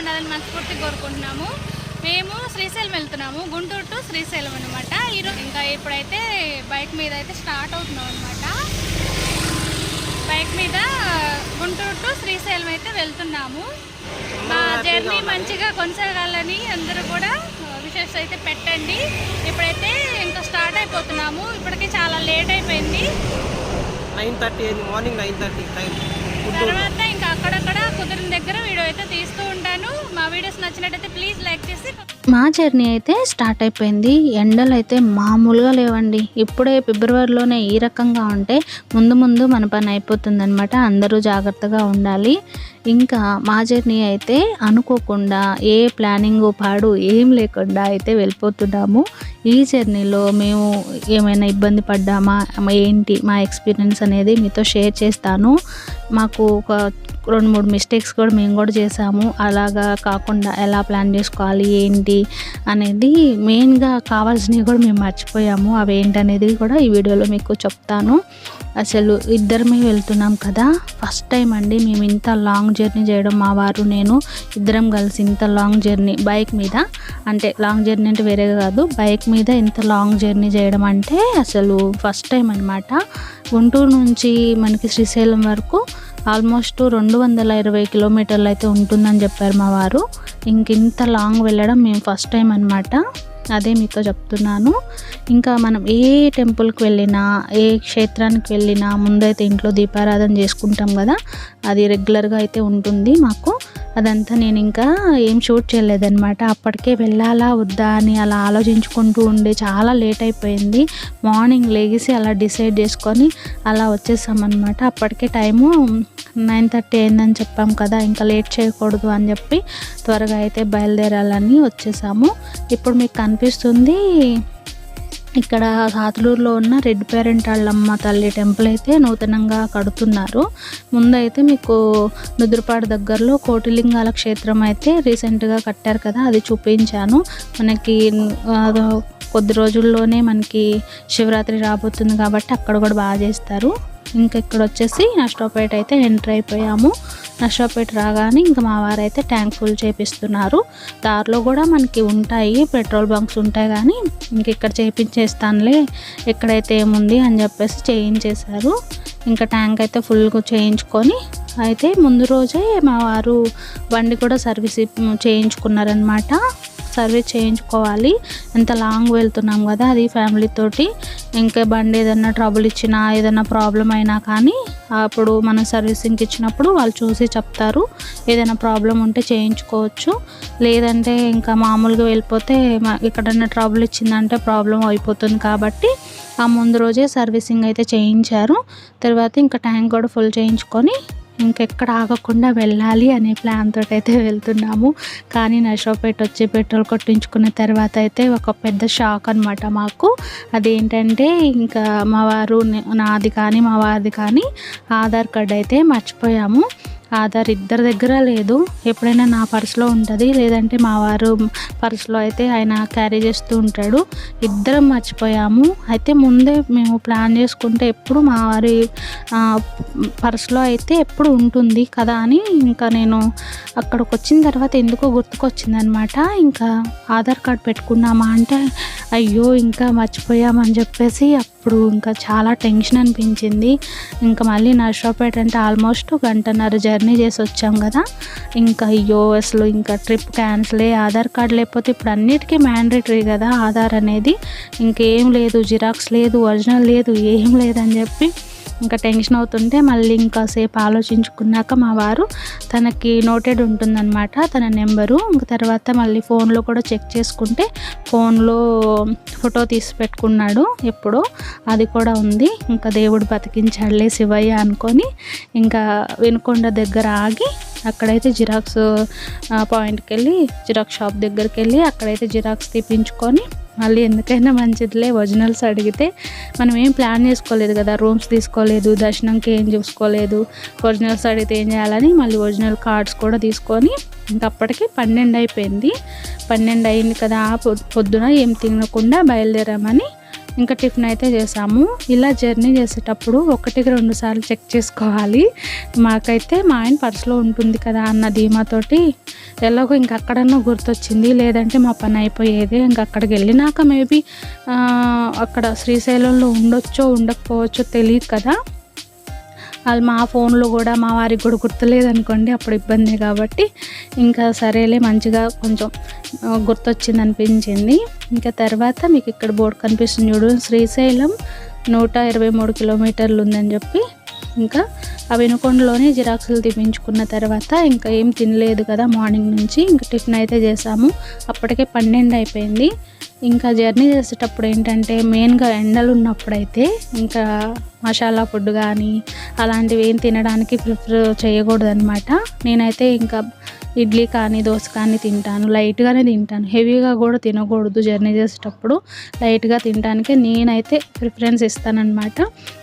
ఉండాలని మనస్ఫూర్తిగా కోరుకుంటున్నాము. మేము శ్రీశైలం వెళ్తున్నాము. గుంటూరు టు శ్రీశైలం అనమాట ఈరోజు ఇంకా ఇప్పుడైతే బైక్ మీద అయితే స్టార్ట్ అవుతున్నాం అనమాట బైక్ మీద గుంటూరు టు శ్రీశైలం అయితే వెళ్తున్నాము. మా జర్నీ మంచిగా కొనసాగాలని అందరూ కూడా విషెస్ అయితే పెట్టండి. ఇప్పుడైతే ఇంకా స్టార్ట్ అయిపోతున్నాము. ఇప్పటికి చాలా లేట్ అయిపోయింది. Nine thirty morning nine thirty తర్వాత ఇంకా అక్కడక్కడ దగ్గర వీడియో అయితే తీస్తూ ఉంటాను. మా వీడియోస్ నచ్చినట్టయితే ప్లీజ్ లైక్ చేసి మా జర్నీ అయితే స్టార్ట్ అయిపోయింది. ఎండలు అయితే మామూలుగా లేవండి. ఇప్పుడే ఫిబ్రవరిలోనే ఈ రకంగా ఉంటే ముందు ముందు మన పని అయిపోతుంది అనమాట అందరూ జాగ్రత్తగా ఉండాలి. ఇంకా మా జర్నీ అయితే అనుకోకుండా ఏ ప్లానింగ్ పాడు ఏం లేకుండా అయితే వెళ్ళిపోతున్నాము. ఈ జర్నీలో మేము ఏమైనా ఇబ్బంది పడ్డామా ఏంటి మా ఎక్స్పీరియన్స్ అనేది మీతో షేర్ చేస్తాను. మాకు ఒక రెండు మూడు మిస్టేక్స్ కూడా మేము కూడా చేసాము అలాగా కాకుండా ఎలా ప్లాన్ చేసుకోవాలి ఏంటి అనేది మెయిన్గా కావాల్సినవి కూడా మేము మర్చిపోయాము. అవి ఏంటనేది కూడా ఈ వీడియోలో మీకు చెప్తాను. అసలు ఇద్దరమే వెళ్తున్నాం కదా. ఫస్ట్ టైం అండి మేము ఇంత లాంగ్ జర్నీ చేయడం. మా వారు నేను ఇద్దరం కలిసి ఇంత లాంగ్ జర్నీ బైక్ మీద. అంటే లాంగ్ జర్నీ అంటే వేరే కాదు. బైక్ మీద ఇంత లాంగ్ జర్నీ చేయడం అంటే అసలు ఫస్ట్ టైం అనమాట గుంటూరు నుంచి మనకి శ్రీశైలం వరకు ఆల్మోస్ట్ రెండు వందల ఇరవై కిలోమీటర్లు అయితే ఉంటుందని చెప్పారు మా వారు. ఇంక ఇంత లాంగ్ వెళ్ళడం మేము ఫస్ట్ టైం అనమాట అదే మీతో చెప్తున్నాను. ఇంకా మనం ఏ టెంపుల్కి వెళ్ళినా ఏ క్షేత్రానికి వెళ్ళినా ముందైతే ఇంట్లో దీపారాధన చేసుకుంటాం కదా అది రెగ్యులర్గా అయితే ఉంటుంది మాకు. అదంతా నేను ఇంకా ఏం షూట్ చేయలేదన్నమాట. అప్పటికే వెళ్ళాలా వద్దా అని అలా ఆలోచించుకుంటూ ఉండే చాలా లేట్ అయిపోయింది. మార్నింగ్ లేగిసి అలా డిసైడ్ చేసుకొని అలా వచ్చేసామన్నమాట. అప్పటికే టైము నైన్ థర్టీ అయిందని చెప్పాం కదా ఇంకా లేట్ చేయకూడదు అని చెప్పి త్వరగా అయితే బయలుదేరాలని వచ్చేసాము. ఇప్పుడు మీకు కనిపిస్తుంది ఇక్కడ సాతులూరులో ఉన్న రెడ్ పేరెంట్ వాళ్ళమ్మ తల్లి టెంపుల్ అయితే నూతనంగా కడుతున్నారు. ముందైతే మీకు నుదురుపాడు దగ్గరలో కోటిలింగాల క్షేత్రం అయితే రీసెంట్గా కట్టారు కదా అది చూపించాను. మనకి కొద్ది రోజుల్లోనే మనకి శివరాత్రి రాబోతుంది కాబట్టి అక్కడ కూడా బాగా చేస్తారు. ఇంకా ఇక్కడ వచ్చేసి అష్టోపేట అయితే ఎంటర్ అయిపోయాము. నష్టపేట రాగానే ఇంకా మా వారు అయితే ట్యాంక్ ఫుల్ చేపిస్తున్నారు. దారిలో కూడా మనకి ఉంటాయి పెట్రోల్ బంక్స్ ఉంటాయి కానీ ఇంక ఇక్కడ చేయించేస్తానులే ఎక్కడైతే ఏముంది అని చెప్పేసి చేయించేశారు. ఇంకా ట్యాంక్ అయితే ఫుల్గా చేయించుకొని అయితే ముందు రోజే మా వారు బండి కూడా సర్వీస్ చేయించుకున్నారనమాట సర్వీస్ చేయించుకోవాలి. ఎంత లాంగ్ వెళ్తున్నాం కదా అది ఫ్యామిలీ తోటి. ఇంకా బండి ఏదైనా ట్రబుల్ ఇచ్చినా ఏదైనా ప్రాబ్లం అయినా కానీ అప్పుడు మనం సర్వీసింగ్కి ఇచ్చినప్పుడు వాళ్ళు చూసి చెప్తారు. ఏదైనా ప్రాబ్లం ఉంటే చేయించుకోవచ్చు. లేదంటే ఇంకా మామూలుగా వెళ్ళిపోతే ఎక్కడన్నా ట్రబుల్ ఇచ్చిందంటే ప్రాబ్లం అయిపోతుంది కాబట్టి ఆ ముందు రోజే సర్వీసింగ్ అయితే చేయించారు. తర్వాత ఇంకా ట్యాంక్ కూడా ఫుల్ చేయించుకొని ఇంకెక్కడ ఆగకుండా వెళ్ళాలి అనే ప్లాన్ తోటి అయితే వెళ్తున్నాము. కానీ నర్సోపేట వచ్చి పెట్రోల్ కొట్టించుకున్న తర్వాత అయితే ఒక పెద్ద షాక్ అనమాట మాకు. అదేంటంటే ఇంకా మా వారు నాది కానీ మా వారిది కానీ ఆధార్ కార్డ్ అయితే మర్చిపోయాము. ఆధార్ ఇద్దరి దగ్గర లేదు. ఎప్పుడైనా నా పర్సులో ఉంటుంది. లేదంటే మా వారు పర్సులో అయితే ఆయన క్యారీ చేస్తూ ఉంటాడు. ఇద్దరం మర్చిపోయాము. అయితే ముందే మేము ప్లాన్ చేసుకుంటే ఎప్పుడు మా వారి పర్సులో అయితే ఎప్పుడు ఉంటుంది కదా అని ఇంకా నేను అక్కడికి వచ్చిన తర్వాత ఎందుకో గుర్తుకొచ్చిందనమాట. ఇంకా ఆధార్ కార్డ్ పెట్టుకున్నామా అంటే అయ్యో ఇంకా మర్చిపోయామని చెప్పేసి అప్పుడు ఇంకా చాలా టెన్షన్ అనిపించింది. ఇంకా మళ్ళీ నర్సరావుపేట అంటే ఆల్మోస్ట్ గంటన్నర జర్నీ చేసి వచ్చాం కదా. ఇంకా అయ్యో అసలు ఇంకా ట్రిప్ క్యాన్సిల్ ఆధార్ కార్డ్ లేకపోతే ఇప్పుడు అన్నిటికీ మ్యాండేటరీ కదా ఆధార్ అనేది. ఇంకేం లేదు జిరాక్స్ లేదు ఒరిజినల్ లేదు ఏం లేదని చెప్పి ఇంకా టెన్షన్ అవుతుంటే మళ్ళీ ఇంకా సేపు ఆలోచించుకున్నాక మా వారు తనకి నోటెడ్ ఉంటుందన్నమాట తన నెంబరు. ఇంకా తర్వాత మళ్ళీ ఫోన్లో కూడా చెక్ చేసుకుంటే ఫోన్లో ఫోటో తీసి పెట్టుకున్నాడు ఎప్పుడో. అది కూడా ఉంది. ఇంకా దేవుడు బతికించాడులే శివయ్య అనుకొని ఇంకా వినుకొండ దగ్గర ఆగి అక్కడైతే జిరాక్స్ పాయింట్కి వెళ్ళి జిరాక్స్ షాప్ దగ్గరికి వెళ్ళి అక్కడైతే జిరాక్స్ తీపించుకొని మళ్ళీ ఎందుకైనా మంచిదిలే. ఒరిజినల్స్ అడిగితే మనం ఏం ప్లాన్ చేసుకోలేదు కదా. రూమ్స్ తీసుకోలేదు దర్శనంకి ఏం చూసుకోలేదు. ఒరిజినల్స్ అడిగితే ఏం చేయాలని మళ్ళీ ఒరిజినల్ కార్డ్స్ కూడా తీసుకొని ఇంకప్పటికి పన్నెండు అయిపోయింది. పన్నెండు అయింది కదా. పొద్దున ఏం తినకుండా బయలుదేరామని ఇంకా టిఫిన్ అయితే చేసాము. ఇలా జర్నీ చేసేటప్పుడు ఒకటికి రెండు సార్లు చెక్ చేసుకోవాలి. మాకైతే మా ఆయన పర్సులో ఉంటుంది కదా అన్న ధీమాతోటి. ఎలాగో ఇంక అక్కడన్నా గుర్తొచ్చింది. లేదంటే మా పని అయిపోయేది. ఇంక అక్కడికి వెళ్ళినాక మేబీ అక్కడ శ్రీశైలంలో ఉండొచ్చో ఉండకపోవచ్చో తెలియదు కదా. వాళ్ళు మా ఫోన్లో కూడా మా వారికి కూడా గుర్తులేదు అనుకోండి అప్పుడు ఇబ్బంది. కాబట్టి ఇంకా సరేలే మంచిగా కొంచెం గుర్తొచ్చింది అనిపించింది. ఇంకా తర్వాత మీకు ఇక్కడ బోర్డు కనిపిస్తుంది చూడు శ్రీశైలం నూట ఇరవై మూడు కిలోమీటర్లు ఉందని చెప్పి ఇంకా ఆ వినుకొండలోనే జిరాక్సులు తీపించుకున్న తర్వాత ఇంకా ఏం తినలేదు కదా మార్నింగ్ నుంచి ఇంకా టిఫిన్ అయితే చేసాము. అప్పటికే పన్నెండు అయిపోయింది. ఇంకా జర్నీ చేసేటప్పుడు ఏంటంటే మెయిన్గా ఎండలు ఉన్నప్పుడైతే ఇంకా మసాలా ఫుడ్ కానీ అలాంటివి ఏం తినడానికి ప్రిఫర్ చేయకూడదు అనమాట నేనైతే ఇంకా ఇడ్లీ కానీ దోశ కానీ తింటాను. లైట్గానే తింటాను. హెవీగా కూడా తినకూడదు జర్నీ చేసేటప్పుడు. లైట్గా తినడానికి నేనైతే ప్రిఫరెన్స్ ఇస్తానన్నమాట.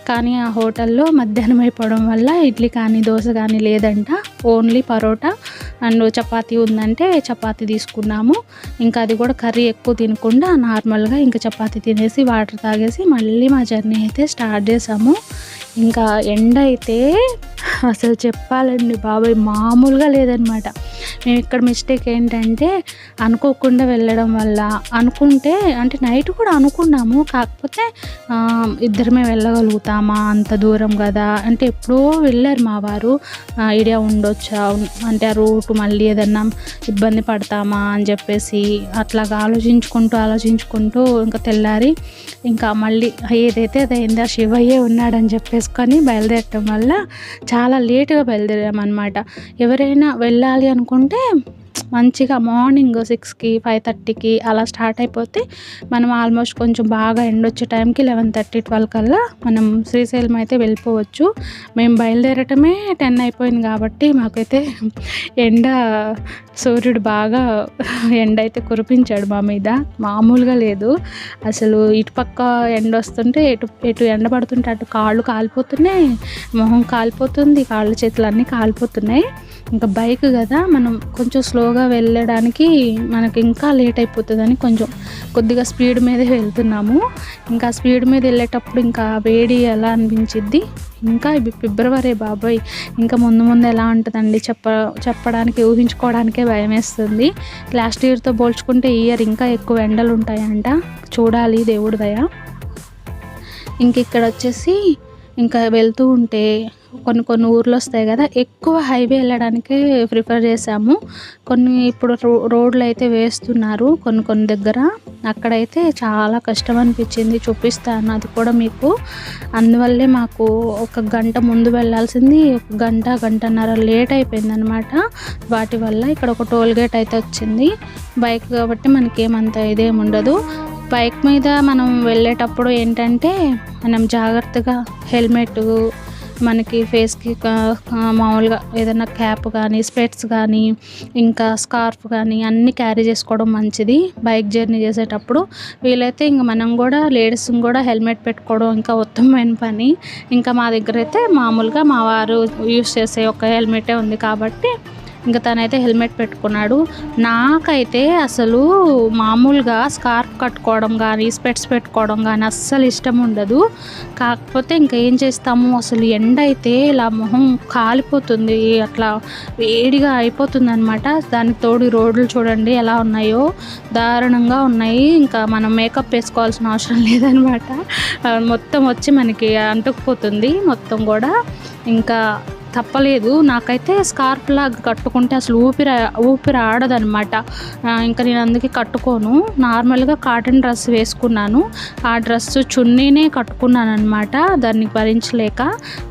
కానీ ఆ హోటల్లో మధ్యాహ్నం అయిపోవడం వల్ల ఇడ్లీ కానీ దోశ కానీ లేదంట. ఓన్లీ పరోటా. అండ్ చపాతీ ఉందంటే చపాతీ తీసుకున్నాము. ఇంకా అది కూడా కర్రీ ఎక్కువ తినకుండా నార్మల్గా ఇంకా చపాతీ తినేసి వాటర్ తాగేసి మళ్ళీ మా జర్నీ అయితే స్టార్ట్ చేసాము. ఇంకా ఎండ అయితే అసలు చెప్పాలండి బాబాయ్ మామూలుగా లేదనమాట మేము ఇక్కడ మిస్టేక్ ఏంటంటే అనుకోకుండా వెళ్ళడం వల్ల అనుకుంటే అంటే నైట్ కూడా అనుకున్నాము. కాకపోతే ఇద్దరమే వెళ్ళగలుగుతామా అంత దూరం కదా అంటే ఎప్పుడో వెళ్ళారు మా వారు. ఐడియా ఉండొచ్చా అంటే ఆ రూట్ మళ్ళీ ఏదన్నా ఇబ్బంది పడతామా అని చెప్పేసి అట్లాగా ఆలోచించుకుంటూ ఆలోచించుకుంటూ ఇంకా తెల్లారి ఇంకా మళ్ళీ ఏదైతే అదైంది ఆ శివయ్యే ఉన్నాడని చెప్పేసుకొని బయలుదేరటం వల్ల చాలా లేటుగా బయలుదేరామన్నమాట. ఎవరైనా వెళ్ళాలి అనుకుంటే మంచిగా మార్నింగ్ సిక్స్కి ఫైవ్ థర్టీకి అలా స్టార్ట్ అయిపోతే మనం ఆల్మోస్ట్ కొంచెం బాగా ఎండొచ్చే టైంకి లెవెన్ థర్టీ ట్వెల్వ్ కల్లా మనం శ్రీశైలం అయితే వెళ్ళిపోవచ్చు. మేము బయలుదేరటమే టెన్ అయిపోయింది కాబట్టి మాకైతే ఎండ సూర్యుడు బాగా ఎండ అయితే కురిపించాడు మా మీద. మామూలుగా లేదు. అసలు ఇటుపక్క ఎండ వస్తుంటే ఎటు ఎటు ఎండ పడుతుంటే అటు కాళ్ళు కాలిపోతున్నాయి మొహం కాలిపోతుంది కాళ్ళు చేతులు అన్నీ కాలిపోతున్నాయి. ఇంకా బైక్ కదా మనం కొంచెం స్లోగా వెళ్ళడానికి మనకి ఇంకా లేట్ అయిపోతుందని కొంచెం కొద్దిగా స్పీడ్ మీదే వెళ్తున్నాము. ఇంకా స్పీడ్ మీద వెళ్ళేటప్పుడు ఇంకా వేడి ఎలా అనిపించిద్ది? ఇంకా ఫిబ్రవరి బాబాయ్ ఇంకా ముందు ముందు ఎలా ఉంటుందండి చెప్ప చెప్పడానికి ఊహించుకోవడానికే భయం వేస్తుంది. లాస్ట్ ఇయర్తో పోల్చుకుంటే ఇయర్ ఇంకా ఎక్కువ ఎండలు ఉంటాయంట. చూడాలి దేవుడి దయ. ఇంక ఇక్కడ వచ్చేసి ఇంకా వెళ్తూ ఉంటే కొన్ని కొన్ని ఊర్లు వస్తాయి కదా ఎక్కువ హైవే వెళ్ళడానికి ప్రిఫర్ చేశాము. కొన్ని ఇప్పుడు రో- రోడ్లు అయితే వేస్తున్నారు కొన్ని కొన్ని దగ్గర. అక్కడైతే చాలా కష్టం అనిపించింది చూపిస్తాను అది కూడా మీకు. అందువల్లే మాకు ఒక గంట ముందు వెళ్ళాల్సింది ఒక గంట గంటన్నర లేట్ అయిపోయింది అనమాట వాటి వల్ల ఇక్కడ ఒక టోల్ గేట్ అయితే వచ్చింది. బైక్ కాబట్టి మనకి ఏమంత ఉండదు. బైక్ మీద మనం వెళ్ళేటప్పుడు ఏంటంటే మనం జాగ్రత్తగా హెల్మెట్ మనకి ఫేస్కి మామూలుగా ఏదైనా క్యాప్ కానీ స్పెట్స్ కానీ ఇంకా స్కార్ఫ్ కానీ అన్నీ క్యారీ చేసుకోవడం మంచిది. బైక్ జర్నీ చేసేటప్పుడు వీలైతే ఇంకా మనం కూడా లేడీస్ కూడా హెల్మెట్ పెట్టుకోవడం ఇంకా ఉత్తమమైన పని. ఇంకా మా దగ్గర అయితే మామూలుగా మా వారు యూస్ చేసే ఒక హెల్మెటే ఉంది కాబట్టి ఇంకా తనైతే హెల్మెట్ పెట్టుకున్నాడు. నాకైతే అసలు మామూలుగా స్కార్ఫ్ కట్టుకోవడం కానీ స్పెట్స్ పెట్టుకోవడం కానీ అస్సలు ఇష్టం ఉండదు. కాకపోతే ఇంకా ఏం చేస్తాము? అసలు ఎండ అయితే ఇలా మొహం కాలిపోతుంది. అట్లా వేడిగా అయిపోతుంది అనమాట దానికి తోడు రోడ్లు చూడండి ఎలా ఉన్నాయో. దారుణంగా ఉన్నాయి. ఇంకా మనం మేకప్ వేసుకోవాల్సిన అవసరం లేదనమాట మొత్తం వచ్చి మనకి అంటుకుపోతుంది. మొత్తం కూడా ఇంకా తప్పలేదు. నాకైతే స్కార్ఫ్ లాగా కట్టుకుంటే అసలు ఊపిరి ఊపిరి ఆడదనమాట. ఇంకా నేను అందుకే కట్టుకోను. నార్మల్గా కాటన్ డ్రెస్ వేసుకున్నాను. ఆ డ్రెస్ చున్నీనే కట్టుకున్నాను అనమాట దాన్ని భరించలేక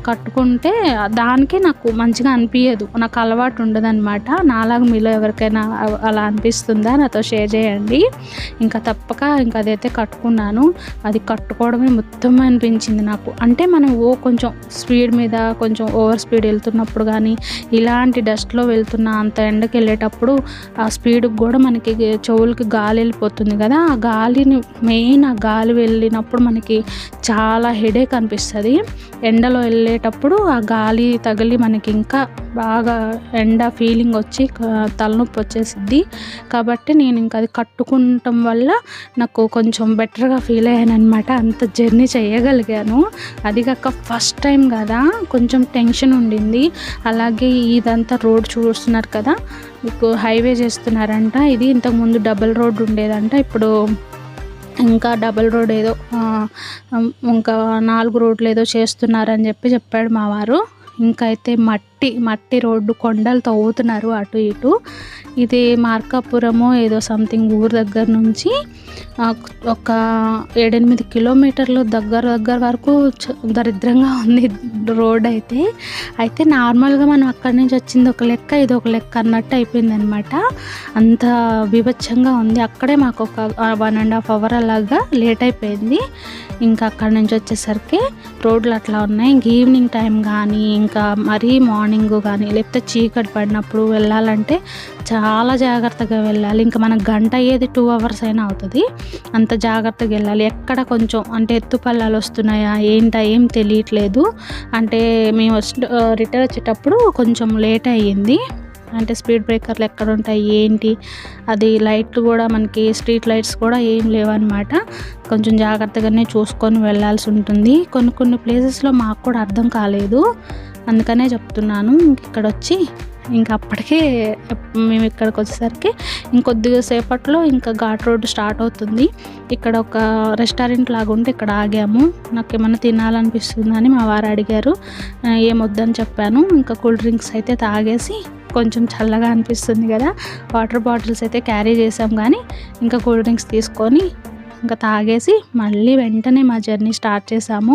కట్టుకుంటే దానికే నాకు మంచిగా అనిపించదు నాకు అలవాటు ఉండదనమాట. నాలాగా మీలో ఎవరికైనా అలా అనిపిస్తుందా నాతో షేర్ చేయండి. ఇంకా తప్పక ఇంకా అదైతే కట్టుకున్నాను. అది కట్టుకోవడమే మొత్తం అనిపించింది నాకు. అంటే మనం ఓ కొంచెం స్పీడ్ మీద కొంచెం ఓవర్ స్పీడ్ వెళ్తున్నప్పుడు కానీ ఇలాంటి డస్ట్లో వెళ్తున్న అంత ఎండకి వెళ్ళేటప్పుడు ఆ స్పీడ్కి కూడా మనకి చెవులకి గాలి వెళ్ళిపోతుంది కదా. ఆ గాలిని మెయిన్ ఆ గాలి వెళ్ళినప్పుడు మనకి చాలా హెడేక్ అనిపిస్తుంది. ఎండలో వెళ్ళేటప్పుడు ఆ గాలి తగిలి మనకి ఇంకా బాగా ఎండ ఫీలింగ్ వచ్చి తలనొప్పి వచ్చేసిద్ది. కాబట్టి నేను ఇంకా అది కట్టుకుంటం వల్ల నాకు కొంచెం బెటర్గా ఫీల్ అయ్యాను అనమాట అంత జర్నీ చేయగలిగాను. అది కాక ఫస్ట్ టైం కదా కొంచెం టెన్షన్ ఉండింది. అలాగే ఇదంతా రోడ్ చూస్తున్నారు కదా. మీకు హైవే చేస్తున్నారంట. ఇది ఇంతకుముందు డబుల్ రోడ్ ఉండేదంట. ఇప్పుడు ఇంకా డబుల్ రోడ్ ఏదో ఇంకా నాలుగు రోడ్లు ఏదో చేస్తున్నారని చెప్పి చెప్పాడు మా వారు. ఇంకా అయితే మట్టి మట్టి రోడ్డు కొండలు తవ్వుతున్నారు అటు ఇటు. ఇది మార్కాపురము ఏదో సంథింగ్ ఊరు దగ్గర నుంచి ఒక ఏడెనిమిది కిలోమీటర్లు దగ్గర దగ్గర వరకు దరిద్రంగా ఉంది రోడ్ అయితే. అయితే నార్మల్గా మనం అక్కడి నుంచి వచ్చింది ఒక లెక్క ఇది ఒక లెక్క అన్నట్టు అయిపోయింది అనమాట అంత విభత్సంగా ఉంది. అక్కడే మాకు ఒక వన్ అండ్ హాఫ్ అవర్ అలాగా లేట్ అయిపోయింది. ఇంకా అక్కడి నుంచి వచ్చేసరికి రోడ్లు అట్లా ఉన్నాయి. ఇంక ఈవినింగ్ టైం కానీ ఇంకా మరీ మార్నింగ్ కానీ లేకపోతే చీకటి పడినప్పుడు వెళ్ళాలంటే చాలా జాగ్రత్తగా వెళ్ళాలి. ఇంకా మనకు గంట అయ్యేది టూ అవర్స్ అయినా అవుతుంది. అంత జాగ్రత్తగా వెళ్ళాలి. ఎక్కడ కొంచెం అంటే ఎత్తుపల్లాలు వస్తున్నాయా ఏంటా ఏం తెలియట్లేదు. అంటే మేము రిటర్న్ వచ్చేటప్పుడు కొంచెం లేట్ అయ్యింది. అంటే స్పీడ్ బ్రేకర్లు ఎక్కడ ఉంటాయి ఏంటి అది లైట్లు కూడా మనకి స్ట్రీట్ లైట్స్ కూడా ఏం లేవన్నమాట. కొంచెం జాగ్రత్తగానే చూసుకొని వెళ్ళాల్సి ఉంటుంది. కొన్ని కొన్ని ప్లేసెస్లో మాకు కూడా అర్థం కాలేదు. అందుకనే చెప్తున్నాను. ఇక్కడ వచ్చి ఇంకా అప్పటికే మేము ఇక్కడికి వచ్చేసరికి ఇంకొద్దిగా సేపట్లో ఇంకా ఘాట్ రోడ్ స్టార్ట్ అవుతుంది. ఇక్కడ ఒక రెస్టారెంట్ లాగా ఉంటే ఇక్కడ ఆగాము. నాకు ఏమైనా తినాలనిపిస్తుందని మా వారు అడిగారు. ఏమొద్దని చెప్పాను. ఇంకా కూల్ డ్రింక్స్ అయితే తాగేసి కొంచెం చల్లగా అనిపిస్తుంది కదా. వాటర్ బాటిల్స్ అయితే క్యారీ చేసాం కానీ ఇంకా కూల్ డ్రింక్స్ తీసుకొని ఇంకా తాగేసి మళ్ళీ వెంటనే మా జర్నీ స్టార్ట్ చేసాము.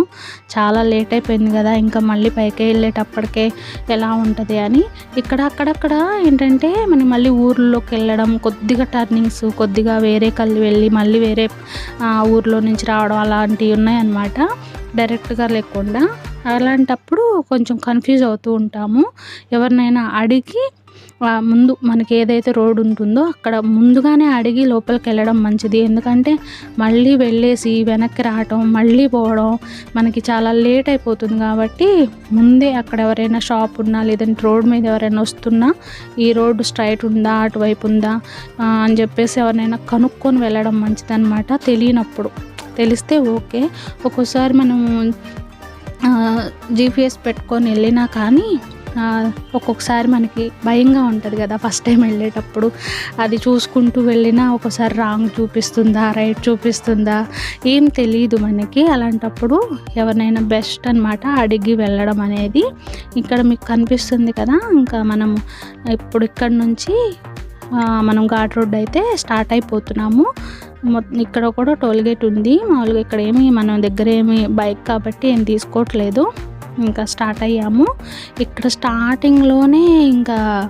చాలా లేట్ అయిపోయింది కదా ఇంకా మళ్ళీ పైకి వెళ్ళేటప్పటికే ఎలా ఉంటుంది అని. ఇక్కడ అక్కడక్కడ ఏంటంటే మనం మళ్ళీ ఊర్లోకి వెళ్ళడం కొద్దిగా టర్నింగ్స్ కొద్దిగా వేరే కళ్ళు వెళ్ళి మళ్ళీ వేరే ఊర్లో నుంచి రావడం అలాంటివి ఉన్నాయన్నమాట. డైరెక్ట్గా లేకుండా అలాంటప్పుడు కొంచెం కన్ఫ్యూజ్ అవుతూ ఉంటాము. ఎవరినైనా అడిగి ముందు మనకి ఏదైతే రోడ్ ఉంటుందో అక్కడ ముందుగానే అడిగి లోపలికి వెళ్ళడం మంచిది. ఎందుకంటే మళ్ళీ వెళ్ళేసి వెనక్కి రావటం మళ్ళీ పోవడం మనకి చాలా లేట్ అయిపోతుంది కాబట్టి ముందే అక్కడ ఎవరైనా షాప్ ఉన్నా లేదంటే రోడ్ మీద ఎవరైనా వస్తున్నా ఈ రోడ్డు స్ట్రైట్ ఉందా అటువైపు ఉందా అని చెప్పేసి ఎవరినైనా కనుక్కొని వెళ్ళడం మంచిదన్నమాట తెలియనప్పుడు. తెలిస్తే ఓకే. ఒక్కోసారి మనం జీపీఎస్ పెట్టుకొని వెళ్ళినా కానీ ఒక్కొక్కసారి మనకి భయంగా ఉంటుంది కదా ఫస్ట్ టైం వెళ్ళేటప్పుడు. అది చూసుకుంటూ వెళ్ళినా ఒకసారి రాంగ్ చూపిస్తుందా రైట్ చూపిస్తుందా ఏం తెలియదు మనకి. అలాంటప్పుడు ఎవరినైనా బెస్ట్ అనమాట అడిగి వెళ్ళడం అనేది ఇక్కడ మీకు కనిపిస్తుంది కదా. ఇంకా మనం ఇప్పుడు ఇక్కడ నుంచి మనం ఘాట్ రోడ్ అయితే స్టార్ట్ అయిపోతున్నాము. మొత్తం ఇక్కడ కూడా టోల్ గేట్ ఉంది. మామూలుగా ఇక్కడ ఏమి మన దగ్గర ఏమి బైక్ కాబట్టి ఏం తీసుకోవట్లేదు. ఇంకా స్టార్ట్ అయ్యాము. ఇక్కడ స్టార్టింగ్లోనే ఇంకా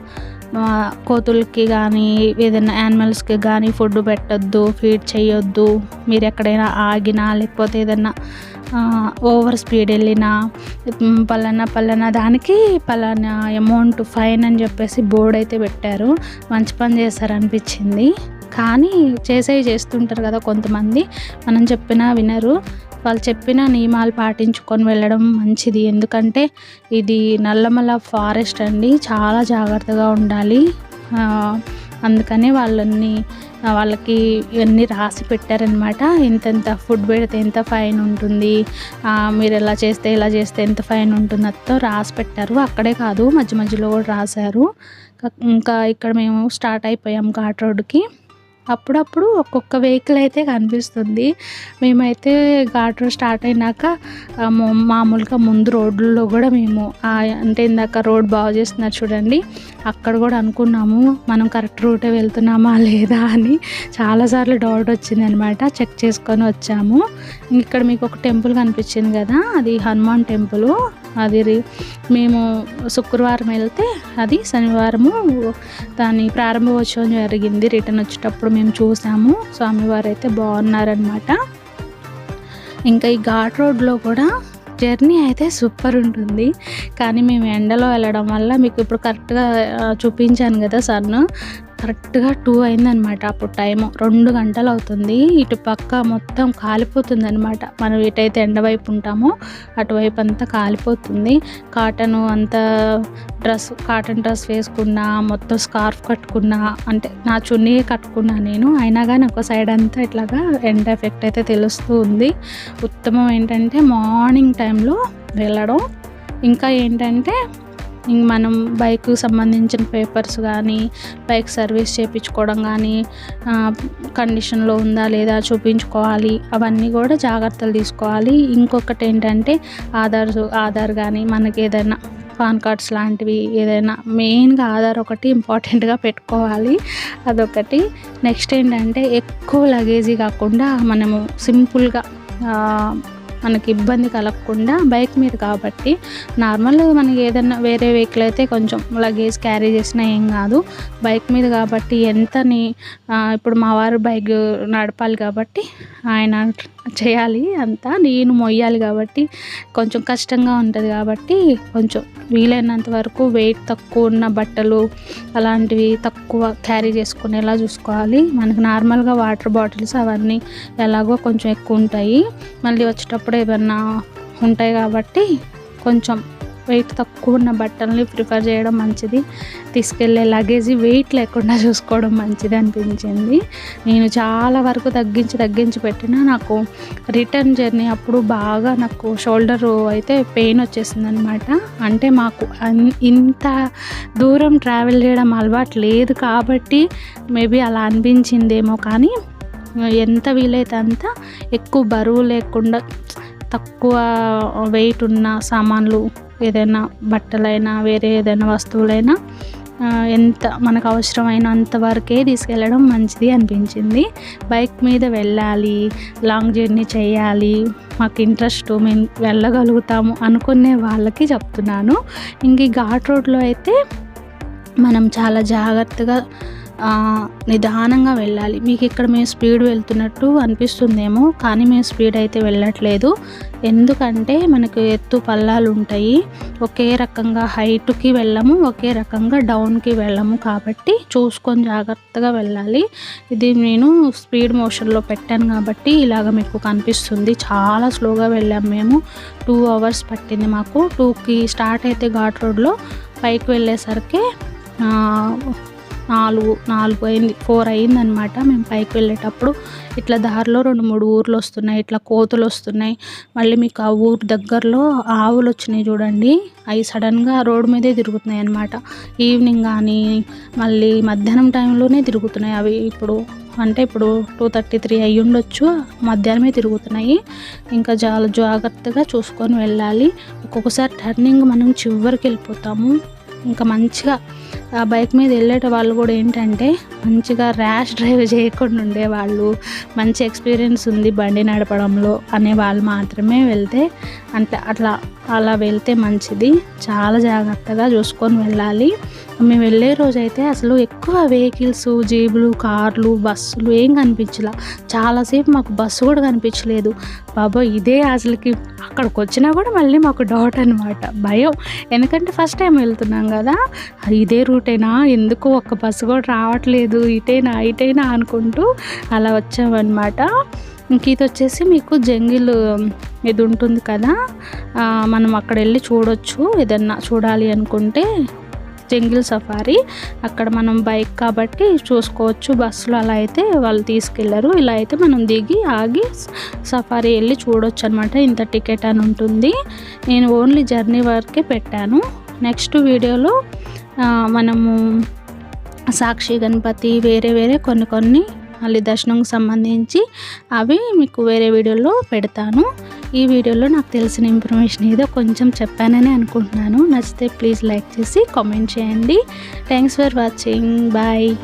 కోతులకి కానీ ఏదైనా యానిమల్స్కి కానీ ఫుడ్ పెట్టొద్దు ఫీడ్ చేయొద్దు మీరు ఎక్కడైనా ఆగినా లేకపోతే ఏదైనా ఓవర్ స్పీడ్ వెళ్ళినా పలానా పలానా దానికి పలానా అమౌంట్ ఫైన్ అని చెప్పేసి బోర్డు అయితే పెట్టారు. మంచి పని చేశారనిపించింది. కానీ చేసేవి చేస్తుంటారు కదా కొంతమంది. మనం చెప్పినా వినరు. వాళ్ళు చెప్పిన నియమాలు పాటించుకొని వెళ్ళడం మంచిది. ఎందుకంటే ఇది నల్లమల ఫారెస్ట్ అండి. చాలా జాగ్రత్తగా ఉండాలి. అందుకనే అందుకని వాళ్ళని వాళ్ళకి ఇవన్నీ రాసి పెట్టారనమాట ఇంతెంత ఫుడ్ పెడితే ఎంత ఫైన్ ఉంటుంది? మీరు ఎలా చేస్తే ఇలా చేస్తే ఎంత ఫైన్ ఉంటుంది? అత్తో రాసి పెట్టారు. అక్కడే కాదు మధ్య మధ్యలో కూడా రాశారు. ఇంకా ఇక్కడ మేము స్టార్ట్ అయిపోయాం ఘాట్ రోడ్డుకి. అప్పుడప్పుడు ఒక్కొక్క వెహికల్ అయితే కనిపిస్తుంది. మేమైతే ఘాట్ రోడ్ స్టార్ట్ అయినాక మామూలుగా ముందు రోడ్లలో కూడా మేము అంటే ఇందాక రోడ్ బాగు చేస్తున్నారు చూడండి అక్కడ కూడా అనుకున్నాము మనం కరెక్ట్ రూటే వెళ్తున్నామా లేదా అని. చాలాసార్లు డౌట్ వచ్చింది అనమాట చెక్ చేసుకొని వచ్చాము. ఇక్కడ మీకు ఒక టెంపుల్ కనిపించింది కదా అది హనుమాన్ టెంపుల్. అది రి- మేము శుక్రవారం వెళ్తే అది శనివారము దాని ప్రారంభోత్సవం జరిగింది రిటర్న్ వచ్చేటప్పుడు మేము చూసాము. స్వామివారు అయితే బాగున్నారనమాట ఇంకా ఈ ఘాట్ రోడ్లో కూడా జర్నీ అయితే సూపర్ ఉంటుంది. కానీ మేము ఎండలో వెళ్ళడం వల్ల మీకు ఇప్పుడు కరెక్ట్గా చూపించాను కదా సన్ను. కరెక్ట్గా టూ అయిందనమాట అప్పుడు టైము. రెండు గంటలు అవుతుంది. ఇటు పక్క మొత్తం కాలిపోతుంది అనమాట మనం ఎటైతే ఎండవైపు ఉంటామో అటువైపు అంతా కాలిపోతుంది. కాటన్ అంతా డ్రెస్ కాటన్ డ్రెస్ వేసుకున్నా మొత్తం స్కార్ఫ్ కట్టుకున్నా అంటే నా చున్నీ కట్టుకున్నా నేను. అయినా కానీ ఒక సైడ్ అంతా ఇట్లాగా ఎండ ఎఫెక్ట్ అయితే తెలుస్తూ ఉంది. ఉత్తమం ఏంటంటే మార్నింగ్ టైంలో వెళ్ళడం. ఇంకా ఏంటంటే ఇంక మనం బైక్ సంబంధించిన పేపర్స్ కానీ బైక్ సర్వీస్ చేయించుకోవడం కానీ కండిషన్లో ఉందా లేదా చూపించుకోవాలి. అవన్నీ కూడా జాగ్రత్తలు తీసుకోవాలి. ఇంకొకటి ఏంటంటే ఆధార్ ఆధార్ కానీ మనకి ఏదైనా పాన్ కార్డ్స్ లాంటివి ఏదైనా మెయిన్గా ఆధార్ ఒకటి ఇంపార్టెంట్గా పెట్టుకోవాలి. అదొకటి. నెక్స్ట్ ఏంటంటే ఎక్కువ లగేజీ కాకుండా మనము సింపుల్గా మనకి ఇబ్బంది కలగకుండా బైక్ మీద కాబట్టి నార్మల్ మనకి ఏదైనా వేరే వెహికల్ అయితే కొంచెం లగేజ్ క్యారీ చేసినా ఏం కాదు. బైక్ మీద కాబట్టి ఎంతని ఇప్పుడు మా వారు బైక్ నడపాలి కాబట్టి ఆయన చేయాలి అంతా. నేను మొయ్యాలి కాబట్టి కొంచెం కష్టంగా ఉంటుంది కాబట్టి కొంచెం వీలైనంత వరకు వెయిట్ తక్కువ ఉన్న బట్టలు అలాంటివి తక్కువ క్యారీ చేసుకునేలా చూసుకోవాలి. మనకు నార్మల్గా వాటర్ బాటిల్స్ అవన్నీ ఎలాగో కొంచెం ఎక్కువ ఉంటాయి. మళ్ళీ వచ్చేటప్పుడు ఏమన్నా ఉంటాయి కాబట్టి కొంచెం వెయిట్ తక్కువ ఉన్న బట్టల్ని ప్రిఫర్ చేయడం మంచిది. తీసుకెళ్ళే లగేజీ వెయిట్ లేకుండా చూసుకోవడం మంచిది అనిపించింది. నేను చాలా వరకు తగ్గించి తగ్గించి పెట్టినా నాకు రిటర్న్ జర్నీ అప్పుడు బాగా నాకు షోల్డర్ అయితే పెయిన్ వచ్చేసింది అనమాట అంటే మాకు అన్- ఇంత దూరం ట్రావెల్ చేయడం అలవాటు లేదు కాబట్టి మేబీ అలా అనిపించిందేమో కానీ ఎంత వీలైతే అంత ఎక్కువ బరువు లేకుండా తక్కువ వెయిట్ ఉన్న సామాన్లు ఏదైనా బట్టలైనా వేరే ఏదైనా వస్తువులైనా ఎంత మనకు అవసరమైనంత వరకే తీసుకెళ్ళడం మంచిది అనిపించింది. బైక్ మీద వెళ్ళాలి లాంగ్ జర్నీ చేయాలి మాకు ఇంట్రెస్ట్ మేము వెళ్ళగలుగుతాము అనుకునే వాళ్ళకి చెప్తున్నాను. ఇంక ఈ ఘాట్ రోడ్లో అయితే మనం చాలా జాగ్రత్తగా నిదానంగా వెళ్ళాలి. మీకు ఇక్కడ మేము స్పీడ్ వెళ్తున్నట్టు అనిపిస్తుందేమో కానీ మేము స్పీడ్ అయితే వెళ్ళట్లేదు. ఎందుకంటే మనకు ఎత్తు పల్లాలు ఉంటాయి. ఒకే రకంగా హైట్కి వెళ్ళము ఒకే రకంగా డౌన్కి వెళ్ళము కాబట్టి చూసుకొని జాగ్రత్తగా వెళ్ళాలి. ఇది నేను స్పీడ్ మోషన్లో పెట్టాను కాబట్టి ఇలాగ మీకు కనిపిస్తుంది. చాలా స్లోగా వెళ్ళాము మేము. టూ అవర్స్ పట్టింది మాకు. టూకి స్టార్ట్ అయితే ఘాట్ రోడ్లో పైకి వెళ్ళేసరికి నాలుగు నాలుగు అయింది ఫోర్ అయిందనమాట మేము పైకి వెళ్ళేటప్పుడు. ఇట్లా దారిలో రెండు మూడు ఊర్లు వస్తున్నాయి ఇట్లా కోతులు వస్తున్నాయి. మళ్ళీ మీకు ఆ ఊరు దగ్గరలో ఆవులు వచ్చినాయి చూడండి. అవి సడన్గా రోడ్డు మీదే తిరుగుతున్నాయి అనమాట ఈవినింగ్ కానీ మళ్ళీ మధ్యాహ్నం టైంలోనే తిరుగుతున్నాయి అవి. ఇప్పుడు అంటే ఇప్పుడు టూ థర్టీ త్రీ అయ్యి ఉండొచ్చు మధ్యాహ్నమే తిరుగుతున్నాయి. ఇంకా చాలా జాగ్రత్తగా చూసుకొని వెళ్ళాలి. ఒక్కొక్కసారి టర్నింగ్ మనం చివరికి వెళ్ళిపోతాము. ఇంకా మంచిగా ఆ బైక్ మీద వెళ్ళేట వాళ్ళు కూడా ఏంటంటే మంచిగా ర్యాష్ డ్రైవ్ చేయకుండా ఉండేవాళ్ళు. మంచి ఎక్స్పీరియన్స్ ఉంది బండి నడపడంలో అనే వాళ్ళు మాత్రమే వెళ్తే అంటే అట్లా అలా వెళ్తే మంచిది. చాలా జాగ్రత్తగా చూసుకొని వెళ్ళాలి. మేము వెళ్ళే రోజైతే అసలు ఎక్కువ వెహికల్స్ జీబులు కార్లు బస్సులు ఏం కనిపించలా. చాలాసేపు మాకు బస్సు కూడా కనిపించలేదు. బాబో ఇదే అసలుకి అక్కడికి వచ్చినా కూడా మళ్ళీ మాకు డౌట్ అనమాట భయం. ఎందుకంటే ఫస్ట్ టైం వెళ్తున్నాం కదా. ఇదే రూటేనా? ఎందుకు ఒక్క బస్సు కూడా రావట్లేదు? ఇటేనా ఇటేనా అనుకుంటూ అలా వచ్చామన్నమాట. ఇంక ఇది వచ్చేసి మీకు జంగిల్ ఇది ఉంటుంది కదా? మనం అక్కడ వెళ్ళి చూడొచ్చు. ఏదన్నా చూడాలి అనుకుంటే జంగిల్ సఫారీ. అక్కడ మనం బైక్ కాబట్టి చూసుకోవచ్చు. బస్సులో అలా అయితే వాళ్ళు తీసుకెళ్ళరు. ఇలా అయితే మనం దిగి ఆగి సఫారీ వెళ్ళి చూడొచ్చు అనమాట ఇంత టికెట్ అని ఉంటుంది. నేను ఓన్లీ జర్నీ వరకే పెట్టాను. నెక్స్ట్ వీడియోలో మనము సాక్షి గణపతి వేరే వేరే కొన్ని కొన్ని మళ్ళీ దర్శనంకి సంబంధించి అవి మీకు వేరే వీడియోలో పెడతాను. ఈ వీడియోలో నాకు తెలిసిన ఇన్ఫర్మేషన్ ఏదో కొంచెం చెప్పానని అనుకుంటున్నాను. నచ్చితే ప్లీజ్ లైక్ చేసి కామెంట్ చేయండి. Thanks for watching. బాయ్.